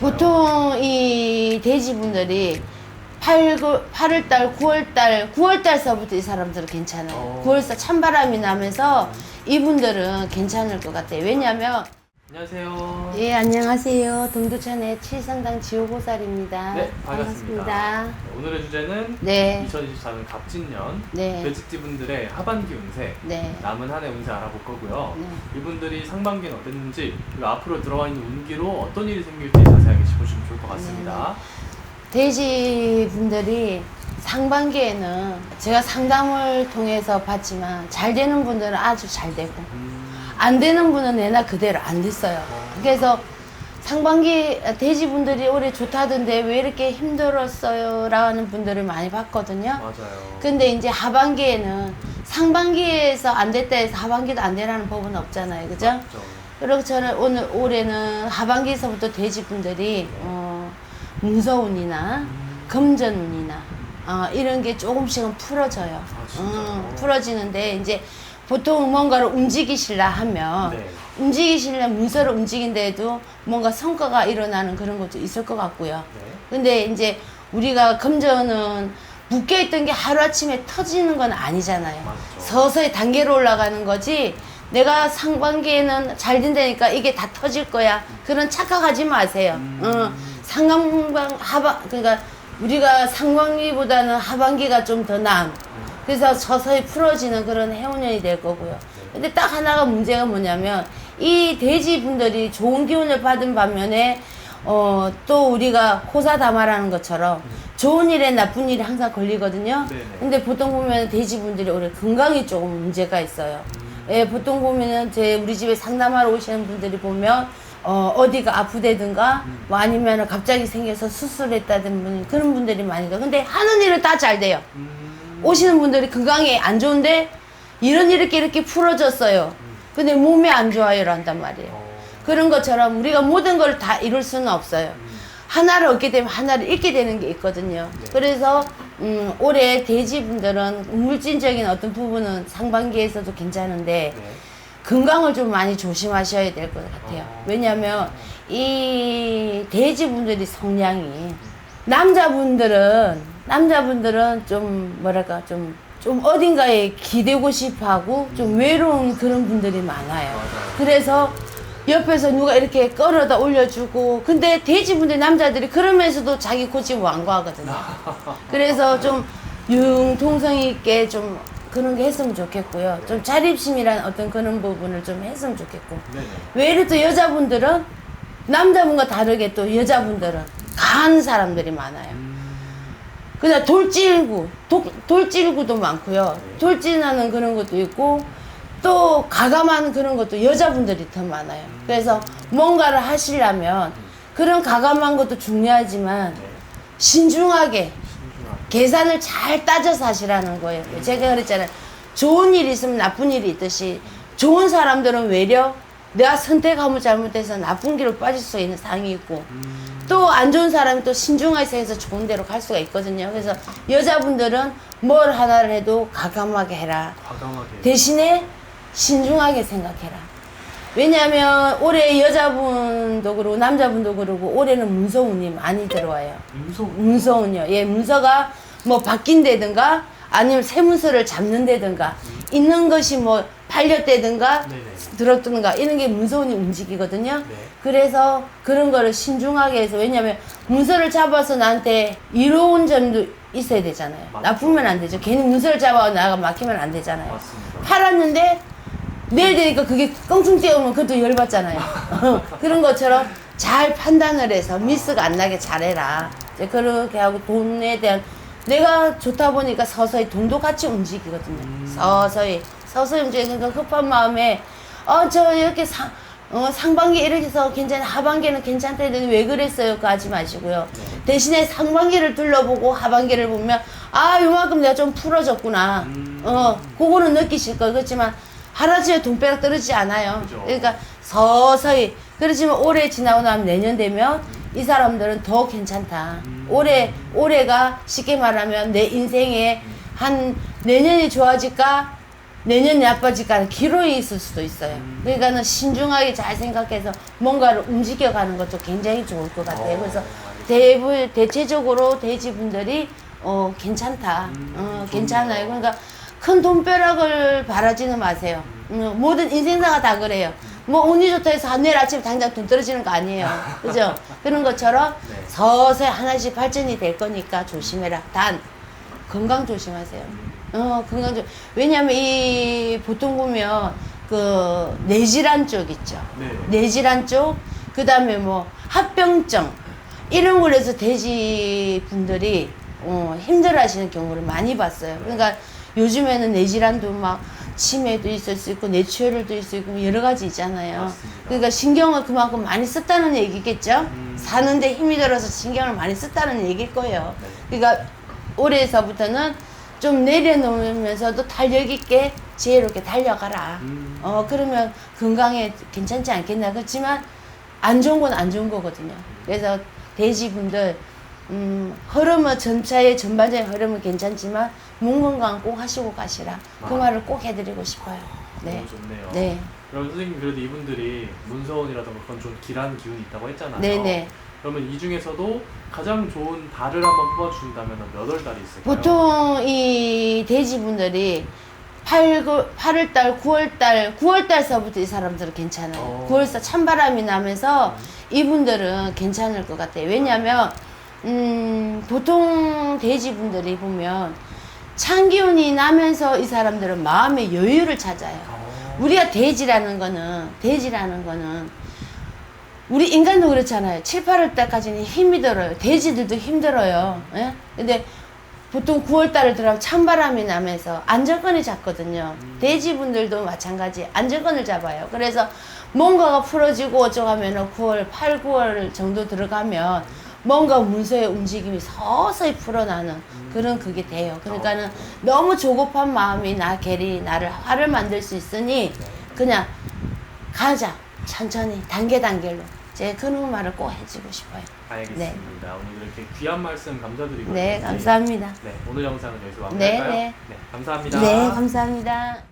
보통 이 돼지분들이 8, 8월달, 9월달, 9월달서부터 이 사람들은 괜찮아요. 어. 9월달 찬바람이 나면서 이분들은 괜찮을 것 같아요. 왜냐면 안녕하세요. 예 안녕하세요. 동두천의 칠성당 지호보살입니다. 네, 반갑습니다. 오늘의 주제는 네. 2024년 갑진년 네. 돼지띠분들의 하반기 운세, 네. 남은 한 해 운세 알아볼 거고요. 네. 이분들이 상반기는 어땠는지 그리고 앞으로 들어와 있는 운기로 어떤 일이 생길지 자세하게 짚어주시면 좋을 것 같습니다. 돼지 분들이 상반기에는 제가 상담을 통해서 봤지만 잘 되는 분들은 아주 잘 되고 음, 안 되는 분은 내나 그대로 안 됐어요. 그래서 상반기 돼지 분들이 올해 좋다던데 왜 이렇게 힘들었어요? 라는 분들을 많이 봤거든요. 맞아요. 근데 이제 하반기에는 상반기에서 안 됐다 해서 하반기도 안 되라는 법은 없잖아요. 그죠? 맞죠. 그리고 저는 오늘 올해는 하반기에서부터 돼지분들이 어, 문서운이나 금전운이나 어, 이런 게 조금씩은 풀어져요. 아? 어, 풀어지는데 이제 보통 뭔가를 움직이시려 하면 네. 움직이시려 문서를 움직인데도 뭔가 성과가 일어나는 그런 것도 있을 것 같고요. 네. 근데 이제 우리가 금전은 묶여있던 게 하루아침에 터지는 건 아니잖아요. 맞죠. 서서히 단계로 올라가는 거지 내가 상반기에는 잘 된다니까 이게 다 터질 거야. 그런 착각하지 마세요. 음. 어, 상반기, 하반, 그러니까 우리가 상반기보다는 하반기가 좀 더 나은. 그래서 서서히 풀어지는 그런 해운년이 될 거고요. 근데 딱 하나가 문제가 뭐냐면 이 돼지 분들이 좋은 기운을 받은 반면에 어, 또 우리가 호사다마라는 것처럼 좋은 일에 나쁜 일이 항상 걸리거든요. 네네. 근데 보통 보면 돼지 분들이 올해 건강이 조금 문제가 있어요. 예, 보통 보면은 제 우리 집에 상담하러 오시는 분들이 보면 어, 어디가 아프다든가 뭐 아니면 갑자기 생겨서 수술했다든 분 그런 분들이 많이 가. 근데 하는 일은 다 잘 돼요. 음, 오시는 분들이 건강이 안 좋은데 이런 이렇게 이렇게 풀어졌어요. 근데 몸이 안 좋아요, 란단 말이에요. 어, 그런 것처럼 우리가 모든 걸 다 이룰 수는 없어요. 하나를 얻게 되면 하나를 잃게 되는 게 있거든요. 네. 그래서 음, 올해 돼지분들은 물질적인 어떤 부분은 상반기에서도 괜찮은데 네. 건강을 좀 많이 조심하셔야 될 것 같아요. 어. 왜냐하면 이 돼지분들이 성향이 남자분들은 남자분들은 좀 뭐랄까 좀 좀 어딘가에 기대고 싶어하고 좀 외로운 그런 분들이 많아요. 그래서 옆에서 누가 이렇게 끌어다 올려주고 근데 돼지분들 남자들이 그러면서도 자기 고집 완고하거든요. 그래서 좀 융통성 있게 좀 그런 게 했으면 좋겠고요. 좀 자립심이란 어떤 그런 부분을 좀 했으면 좋겠고. 네네. 외로 또 여자분들은 남자분과 다르게 또 여자분들은 강한 사람들이 많아요. 음, 그냥 돌질구, 돌, 돌질구도 많고요. 돌진하는 그런 것도 있고, 또 가감한 그런 것도 여자분들이 더 많아요. 그래서 뭔가를 하시려면 그런 가감한 것도 중요하지만 네. 신중하게. 계산을 잘 따져서 하시라는 거예요. 제가 그랬잖아요. 좋은 일이 있으면 나쁜 일이 있듯이 좋은 사람들은 외려 내가 선택하면 잘못해서 나쁜 길로 빠질 수 있는 상이 있고 음, 또 안 좋은 사람이 또 신중하게 해서 좋은 데로 갈 수가 있거든요. 그래서 여자분들은 뭘 하나를 해도 가감하게 해라. 과감하게. 대신에 신중하게 생각해라. 왜냐하면 올해 여자분도 그러고 남자분도 그러고 올해는 문서운이 많이 들어와요. 음소. 문서운이요. 예, 문서가 뭐 바뀐다든가 아니면 새 문서를 잡는다든가 있는 것이 뭐 팔렸다든가 네 네. 들었든가 이런 게 문서운이 움직이거든요. 네. 그래서 그런 거를 신중하게 해서 왜냐면 문서를 잡아서 나한테 이로운 점도 있어야 되잖아요. 맞죠. 나쁘면 안 되죠. 괜히 문서를 잡아 나가 막히면 안 되잖아요. 맞습니다. 팔았는데 내일 되니까 그게 껑충 뛰어오면 그것도 열받잖아요. 그런 것처럼 잘 판단을 해서 미스가 안 나게 잘해라. 이제 그렇게 하고 돈에 대한 내가 좋다 보니까 서서히 돈도 같이 움직이거든요. 서서히 서서히 움직이니까 급한 마음에 어 저 이렇게 상 어, 상반기 이렇게 해서 괜찮아 하반기는 괜찮다 했더니 왜 그랬어요? 그거 하지 마시고요. 대신에 상반기를 둘러보고 하반기를 보면 아 요만큼 내가 좀 풀어졌구나. 음. 어 그거는 느끼실 거예요. 그렇지만 하루아침에 돈벼락 떨어지지 않아요. 그죠. 그러니까 서서히 그렇지만 올해 지나고 나면 내년 되면 이 사람들은 더 괜찮다. 올해 올해가 쉽게 말하면 내 인생에 한 내년이 좋아질까 내년에 아빠지가 기로에 있을 수도 있어요. 음. 그러니까는 신중하게 잘 생각해서 뭔가를 움직여가는 것도 굉장히 좋을 것 같아요. 어, 그래서. 대부 대체적으로 돼지분들이 어 괜찮다, 음, 어. 괜찮아요. 그러니까 큰 돈벼락을 바라지는 마세요. 음, 모든 인생사가 다 그래요. 뭐 운이 좋다 해서 내일 아침에 당장 돈 떨어지는 거 아니에요. 그죠? 그런 것처럼 네. 서서히 하나씩 발전이 될 거니까 조심해라. 단 건강 조심하세요. 음. 어, 건강 조 왜냐면 이 보통 보면 그 뇌질환 쪽 있죠. 네. 뇌질환 쪽, 그 다음에 뭐 합병증 이런 걸로 해서 돼지 분들이 어, 힘들어하시는 경우를 많이 봤어요. 그러니까 요즘에는 뇌질환도 막 치매도 있을 수 있고 뇌출혈도 있을 수 있고 여러 가지 있잖아요. 맞습니다. 그러니까 신경을 그만큼 많이 썼다는 얘기겠죠. 음. 사는데 힘이 들어서 신경을 많이 썼다는 얘기일 거예요. 네. 그러니까 올해서부터는 좀 내려놓으면서도 탄력 있게 지혜롭게 달려가라. 음. 어 그러면 건강에 괜찮지 않겠나 그렇지만 안 좋은 건 안 좋은 거거든요 그래서 돼지분들 음 흐름은 전차의 전반적인 흐름은 괜찮지만 몸 건강 꼭 하시고 가시라 그 아. 말을 꼭 해드리고 싶어요 네 너무 좋네요. 네. 그럼 선생님 그래도 이분들이 문서원이라던가 그런 좀 길한 기운이 있다고 했잖아요. 네네 그러면 이 중에서도 가장 좋은 달을 한번 뽑아주신다면 몇 월 달이 있을까요? 보통 이 돼지분들이 8, 8월달, 9월달, 9월달서부터 이 사람들은 괜찮아요. 어. 9월서 찬바람이 나면서 이분들은 괜찮을 것 같아요. 왜냐면, 음, 보통 돼지분들이 보면 찬 기운이 나면서 이 사람들은 마음의 여유를 찾아요. 어. 우리가 돼지라는 거는, 돼지라는 거는 우리 인간도 그렇잖아요. 7, 8월 달까지는 힘이 들어요. 돼지들도 힘들어요. 예? 근데 보통 9월 달을 들어가면 찬바람이 나면서 안정권을 잡거든요. 돼지분들도 마찬가지 안정권을 잡아요. 그래서 뭔가가 풀어지고 어쩌고 하면은 9월, 8, 9월 정도 들어가면 뭔가 문서의 움직임이 서서히 풀어나는 그런 그게 돼요. 그러니까는 너무 조급한 마음이 나 괜히 나를 화를 만들 수 있으니 그냥 가자. 천천히 단계 단계로 제 그런 말을 꼭 해주고 싶어요. 알겠습니다. 오늘 이렇게 귀한 말씀 감사드리고요. 네, 감사합니다. 네, 오늘 영상은 여기서 네, 마무리할까요? 네. 네, 감사합니다. 네, 감사합니다.